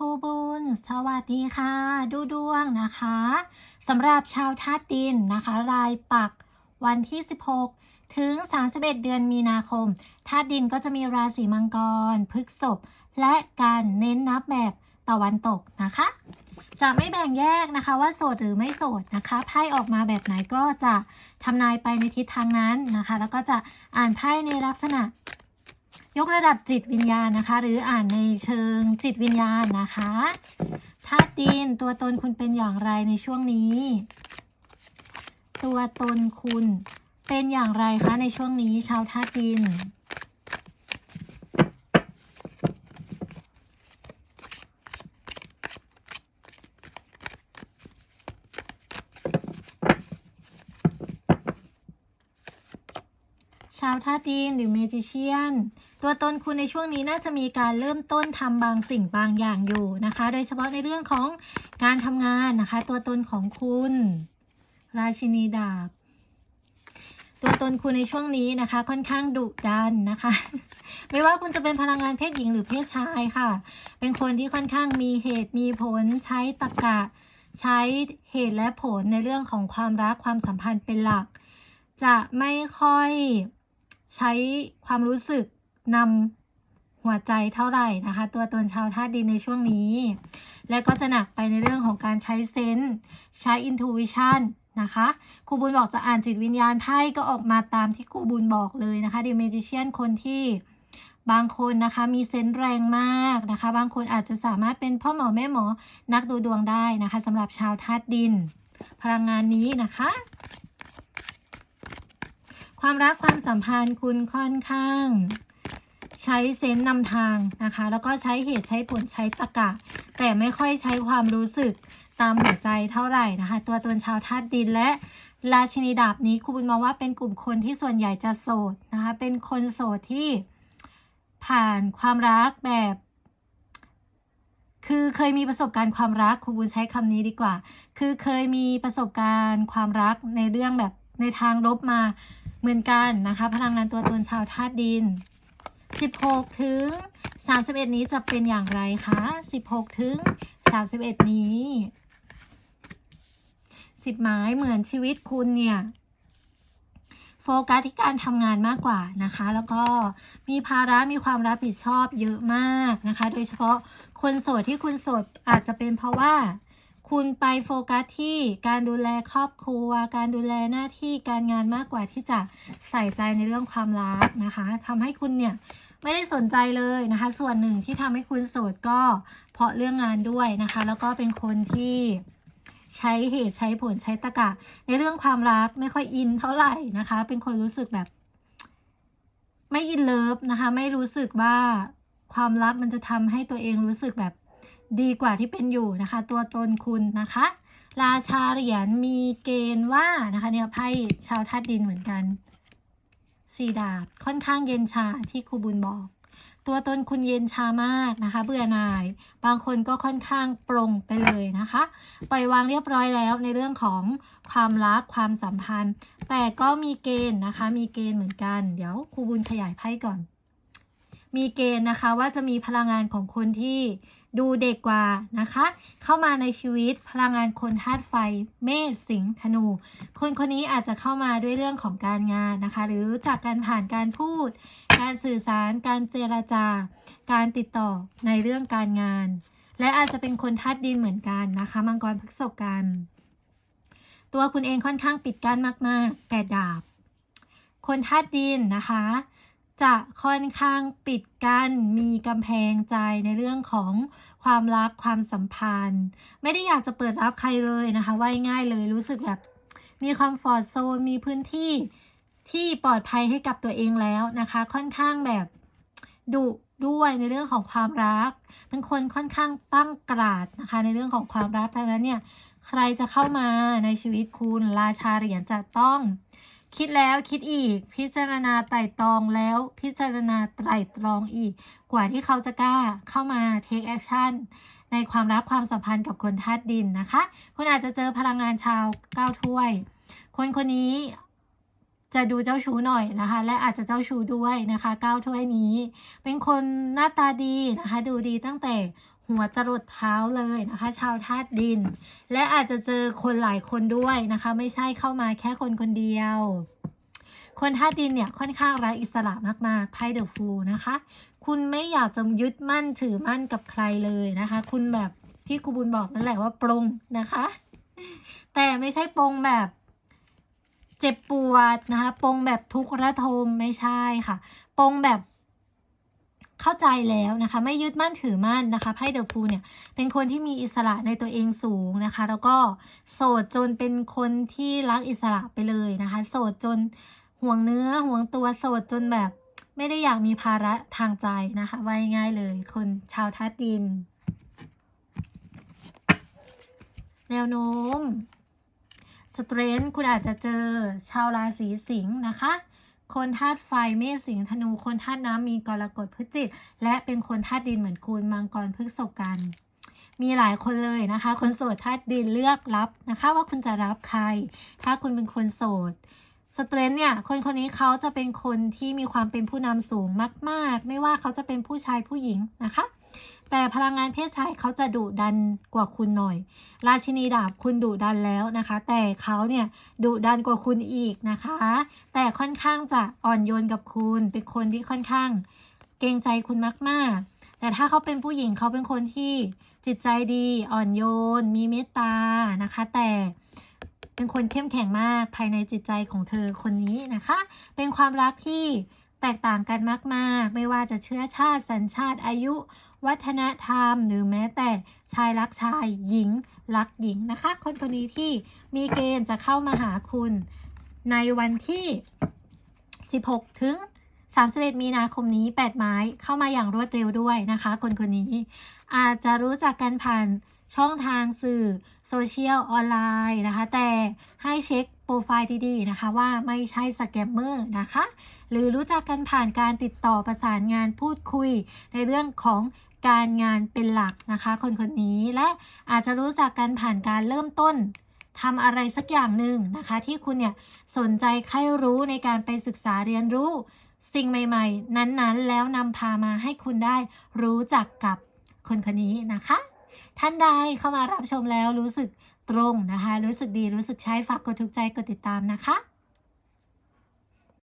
รูบุญ สวัสดีค่ะ ดูดวงนะคะสำหรับชาวธาตุดินนะคะ รายปักวันที่ 16 ถึง 31 เดือนมีนาคมธาตุดินก็จะมีราศีมังกร พฤษภและการเน้นนับแบบตะวันตกนะคะ จะไม่แบ่งแยกนะคะว่าโสดหรือไม่โสดนะคะไพ่ออกมาแบบไหนก็จะทำนายไปในทิศทางนั้นนะคะ แล้วก็จะอ่านไพ่ในลักษณะ ยกระดับจิตวิญญาณนะคะ หรืออ่านในเชิงจิตวิญญาณนะคะธาตุดินตัวตนคุณเป็นอย่างไรในช่วงนี้ ตัวตนคุณเป็นอย่างไรคะในช่วงนี้ชาวธาตุดินชาวธาตุดินหรือเมจิเชียน ตัวตนคุณในช่วงนี้น่าจะมีการเริ่มต้นทำบางสิ่งบางอย่างอยู่นะคะ โดยเฉพาะในเรื่องของการทำงานนะคะ ตัวตนของคุณ ราชินีดาบ ตัวตนคุณในช่วงนี้นะคะ ค่อนข้างดุดันนะคะ ไม่ว่าคุณจะเป็นพลังงานเพศหญิงหรือเพศชายค่ะ เป็นคนที่ค่อนข้างมีเหตุมีผลใช้ตรรกะ ใช้เหตุและผลในเรื่องของความรักความสัมพันธ์เป็นหลัก จะไม่ค่อยใช้ความรู้สึก นำหัวใจเท่าไหร่นะคะ ตัวตนชาวธาตุดินในช่วงนี้ และก็จะหนักไปในเรื่องของการใช้เซนส์ใช้อินทูวิชันนะคะครูบุญบอกจะอ่านจิตวิญญาณไพ่ก็ออกมาตามที่ครูบุญบอกเลยนะคะดิเมจิเชียนคนที่บางคนนะคะมีเซนส์แรงมากนะคะ บางคนอาจจะสามารถเป็นพ่อหมอแม่หมอนักดูดวงได้นะคะสำหรับชาวธาตุดิน พลังงานนี้นะคะ ความรักความสัมพันธ์คุณค่อนข้าง ใช้เซนส์นำทางนะคะ แล้วก็ใช้เหตุใช้ผลใช้ตรรกะ แต่ไม่ค่อยใช้ความรู้สึกตามหัวใจเท่าไหร่นะคะ ตัวตนชาวธาตุดินและราชินีดาบนี้ครูบุญมองว่าเป็นกลุ่มคนที่ส่วนใหญ่จะโสดนะคะ เป็นคนโสดที่ผ่านความรักแบบ คือเคยมีประสบการณ์ความรักครูบุญใช้คำนี้ดีกว่า คือเคยมีประสบการณ์ความรักในเรื่องแบบในทางลบมาเหมือนกันนะคะ พลังงานตัวตนชาวธาตุดิน 16 ถึง 31 นี้จะเป็นอย่างไรคะ 16 ถึง 31 นี้สิบไม้เหมือนชีวิตคุณเนี่ยโฟกัสที่การทำงานมากกว่านะคะ แล้วก็มีภาระมีความรับผิดชอบเยอะมากนะคะ โดยเฉพาะคนโสดที่คุณโสดอาจจะเป็นเพราะว่า คุณไปโฟกัสที่การดูแลครอบครัว การดูแลหน้าที่การงานมากกว่าที่จะใส่ใจในเรื่องความรักนะคะทำให้คุณเนี่ย ไม่ได้สนใจเลยนะคะ ส่วนหนึ่งที่ทำให้คุณโสดก็เพราะเรื่องงานด้วยนะคะ แล้วก็เป็นคนที่ใช้เหตุใช้ผลใช้ตะกะ ในเรื่องความรักไม่ค่อยอินเท่าไหร่นะคะ เป็นคนรู้สึกแบบ ไม่อินเลิฟนะคะ ไม่รู้สึกว่าความรักมันจะทำให้ตัวเองรู้สึกแบบดีกว่าที่เป็นอยู่นะคะ ตัวตนคุณนะคะ ราชาเหรียญมีเกณฑ์ว่านะคะเนี่ยไพ่ชาวธาตุดินเหมือนกัน สี่ดาบค่อนข้างเย็นชาที่ครูบุญบอก ตัวตนคุณเย็นชามากนะคะ เบื่อหน่าย บางคนก็ค่อนข้างปรงไปเลยนะคะ ปล่อยวางเรียบร้อยแล้วในเรื่องของความรักความสัมพันธ์ แต่ก็มีเกณฑ์นะคะ มีเกณฑ์เหมือนกัน เดี๋ยวครูบุญขยายไพ่ก่อน มีเกณฑ์นะคะว่าจะมีพลังงานของคนที่ ดูเด็กกว่านะคะ เข้ามาในชีวิตพลังงานคนธาตุไฟ เมษสิงห์ธนู คนคนนี้อาจจะเข้ามาด้วยเรื่องของการงานนะคะ หรือรู้จักการผ่านการพูด การสื่อสาร การเจรจา การติดต่อในเรื่องการงาน และอาจจะเป็นคนธาตุดินเหมือนกันนะคะ มังกรพฤษภกันตัวคุณเองค่อนข้างปิดกั้นมากๆแปดดาบ คนธาตุดินนะคะ จะค่อนข้างปิดกั้นมีกำแพงใจในเรื่องของความรักความสัมพันธ์ ไม่ได้อยากจะเปิดรับใครเลยนะคะว่าง่ายเลยรู้สึกแบบมีคอมฟอร์ทโซนมีพื้นที่ที่ปลอดภัยให้กับตัวเองแล้วนะคะ ค่อนข้างแบบดุด้วยในเรื่องของความรักเป็นคนค่อนข้างตั้งกราดนะคะ ในเรื่องของความรักดังนั้นเนี่ยใครจะเข้ามาในชีวิตคุณราชาเหรียญจะต้อง คิดแล้วคิดอีก พิจารณาไต่ตรองแล้ว พิจารณาไตร่ตรองอีก กว่าที่เขาจะกล้าเข้ามา take action ในความรักความสัมพันธ์กับคนธาตุดินนะคะ คุณอาจจะเจอพลังงานชาวเก้าถ้วย คนคนนี้จะดูเจ้าชู้หน่อยนะคะ และอาจจะเจ้าชู้ด้วยนะคะเก้าถ้วยนี้ เป็นคนหน้าตาดีนะคะ ดูดีตั้งแต่ หัวจรดเท้าเลยนะคะ ชาวธาตุดิน และอาจจะเจอคนหลายคนด้วยนะคะ ไม่ใช่เข้ามาแค่คนคนเดียว คนธาตุดินเนี่ยค่อนข้างรักอิสระมากๆไพ่เดอะฟูนะคะ คุณไม่อยากจะยึดมั่นถือมั่นกับใครเลยนะคะ คุณแบบที่ครูบุญบอกนั่นแหละว่าปรงนะคะ แต่ไม่ใช่ปรงแบบเจ็บปวดนะคะ ปรงแบบทุกข์ระทมไม่ใช่ค่ะ ปรงแบบ เข้าใจแล้วนะคะ ไม่ยึดมั่นถือมั่นนะคะไพ่เดอะฟูเนี่ยเป็นคนที่มีอิสระในตัวเองสูงนะคะ แล้วก็โสดจนเป็นคนที่รักอิสระไปเลยนะคะ โสดจนห่วงเนื้อห่วงตัวโสดจนแบบไม่ได้อยากมีภาระทางใจนะคะไว่าง่ายเลย คนชาวธาตุดิน แนวโน้มสเตรนคุณอาจจะเจอชาวราศีสิงห์นะคะ คนธาตุไฟเมษสิงห์ธนู คนธาตุน้ำมีกรกฎพฤศจิต และเป็นคนธาตุดินเหมือนคุณมังกรพฤษภกัน มีหลายคนเลยนะคะ คนโสดธาตุดินเลือกรับนะคะ ว่าคุณจะรับใคร ถ้าคุณเป็นคนโสด สเตรนเนี่ยคนคนนี้เขาจะเป็นคนที่มีความเป็นผู้นำสูงมาก ๆ ไม่ว่าเขาจะเป็นผู้ชายผู้หญิงนะคะ แต่พลังงานเพศชายเขาจะดุดันกว่าคุณหน่อย ราชินีดาบคุณดุดันแล้วนะคะ แต่เขาเนี่ยดุดันกว่าคุณอีกนะคะ แต่ค่อนข้างจะอ่อนโยนกับคุณ เป็นคนที่ค่อนข้างเกรงใจคุณมาก ๆ แต่ถ้าเขาเป็นผู้หญิงเขาเป็นคนที่จิตใจดีอ่อนโยน มีเมตตานะคะ แต่ เป็นคนเข้มแข็งมากภายในจิตใจของเธอคนนี้นะคะ เป็นความรักที่แตกต่างกันมากๆ ไม่ว่าจะเชื้อชาติสัญชาติอายุ วัฒนธรรม หรือแม้แต่ชายรักชายหญิงรักหญิงนะคะ คนคนนี้ที่มีเกณฑ์จะเข้ามาหาคุณ ในวันที่ 16 ถึง 31 มีนาคมนี้ 8 ไม้เข้ามาอย่างรวดเร็วด้วยนะคะ คนคนนี้อาจจะรู้จักกันผ่าน ช่องทางสื่อโซเชียลออนไลน์นะคะ แต่ให้เช็คโปรไฟล์ดีๆนะคะ ว่าไม่ใช่สแกมเมอร์นะคะ หรือรู้จักกันผ่านการติดต่อประสานงานพูดคุยในเรื่องของการงานเป็นหลักนะคะ คนคนนี้และอาจจะรู้จักกันผ่านการเริ่มต้นทำอะไรสักอย่างหนึ่งนะคะ ที่คุณเนี่ยสนใจใคร่รู้ในการไปศึกษาเรียนรู้สิ่งใหม่ ๆ นั้นๆ แล้วนำพามาให้คุณได้รู้จักกับคนคนนี้นะคะ ท่านใดเข้ามารับชมแล้วรู้สึกตรงนะคะ รู้สึกดีรู้สึกใช้ฝากกดถูกใจกดติดตามนะคะ